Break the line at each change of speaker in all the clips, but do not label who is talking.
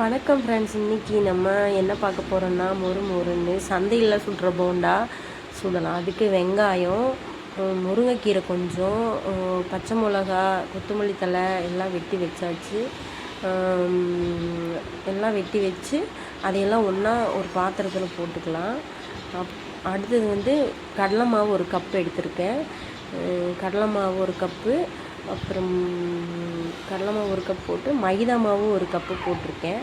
வணக்கம் ஃப்ரெண்ட்ஸ் இன்றைக்கி நம்ம என்ன பார்க்க போகிறோம்னா மொறு மொறுன்னு சந்தையில் சுடுற போண்டா சுடலாம். அதுக்கு வெங்காயம் முருங்கைக்கீரை கொஞ்சம் பச்சை மிளகா கொத்தமல்லி தழை எல்லாம் வெட்டி வச்சாச்சு. எல்லாம் வெட்டி வச்சு அதையெல்லாம் ஒன்றா ஒரு பாத்திரத்தில் போட்டுக்கலாம். அப் அடுத்தது வந்து கடலை மாவு ஒரு கப் எடுத்திருக்கேன். கடலை மாவு ஒரு கப்பு அப்புறம் கடலை மாவு ஒரு கப் போட்டு மைதா மாவு ஒரு கப்பு போட்டிருக்கேன்.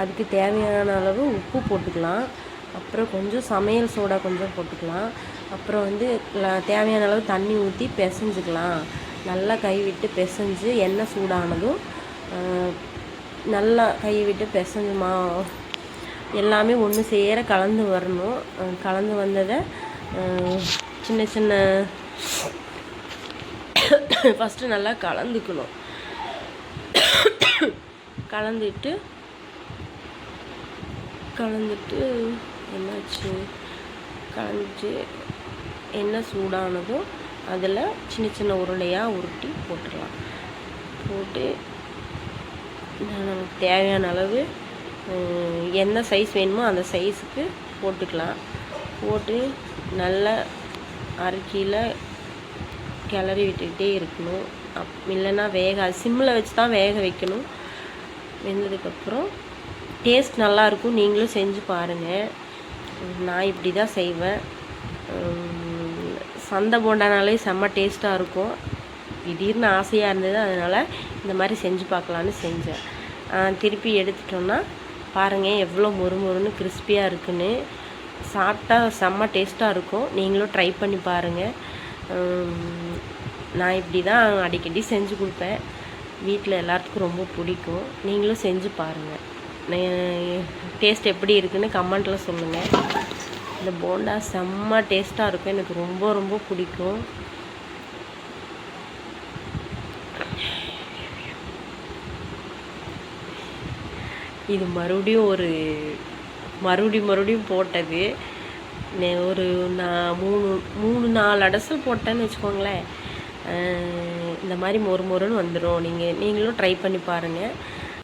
அதுக்கு தேவையான அளவு உப்பு போட்டுக்கலாம். அப்புறம் கொஞ்சம் சமையல் சோடா கொஞ்சம் போட்டுக்கலாம். அப்புறம் வந்து தேவையான அளவு தண்ணி ஊற்றி பிசைஞ்சுக்கலாம். நல்லா கை விட்டு பிசைஞ்சு எண்ணெய் சூடானதும் நல்லா கை விட்டு பிசைஞ்சு மா எல்லாமே ஒன்று சேர கலந்து வரணும். கலந்து வந்ததை சின்ன சின்ன ஃபஸ்ட்டு நல்லா கலந்துக்கணும். கலந்துட்டு கலந்துட்டு என்னாச்சு? கலந்துட்டு எண்ணெய் சூடானதும் அதில் சின்ன சின்ன உருளையாக உருட்டி போட்டுடலாம். போட்டு நமக்கு தேவையான அளவு என்ன சைஸ் வேணுமோ அந்த சைஸுக்கு போட்டுக்கலாம். போட்டு நல்லா அரைக்கியில் கிளறி விட்டுக்கிட்டே இருக்கணும். அப் இல்லைன்னா வேக சிம்மில் வச்சு தான் வேக வைக்கணும். வெந்ததுக்கப்புறம் டேஸ்ட் நல்லாயிருக்கும். நீங்களும் செஞ்சு பாருங்கள் நான் இப்படி தான் செய்வேன். சந்தை போண்டானாலே செம்ம டேஸ்ட்டாக இருக்கும். திடீர்னு ஆசையாக இருந்தது. அதனால் இந்த மாதிரி செஞ்சு பார்க்கலான்னு செஞ்சேன். திருப்பி எடுத்துட்டோன்னா பாருங்கள் எவ்வளோ மொறுமொறுன்னு கிறிஸ்பியாக இருக்குன்னு. சாப்பிட்டா செம்ம டேஸ்ட்டாக இருக்கும். நீங்களும் ட்ரை பண்ணி பாருங்கள் நான் இப்படி தான் அடிக்கடி செஞ்சு கொடுப்பேன். வீட்டில் எல்லாத்துக்கும் ரொம்ப பிடிக்கும். நீங்களும் செஞ்சு பாருங்கள் டேஸ்ட் எப்படி இருக்குன்னு கமெண்ட்டில் சொல்லுங்கள் இந்த போண்டா செம்ம டேஸ்ட்டாக இருக்கும். எனக்கு ரொம்ப ரொம்ப பிடிக்கும். இது மறுபடியும் ஒரு மறுபடியும் மறுபடியும் போட்டது. ஒரு நான் மூணு மூணு நாலு அடசல் போட்டேன்னு வச்சுக்கோங்களேன். இந்த மாதிரி மொறு மொறுன்னு வந்துடும் நீங்கள் நீங்களும் ட்ரை பண்ணி பாருங்கள்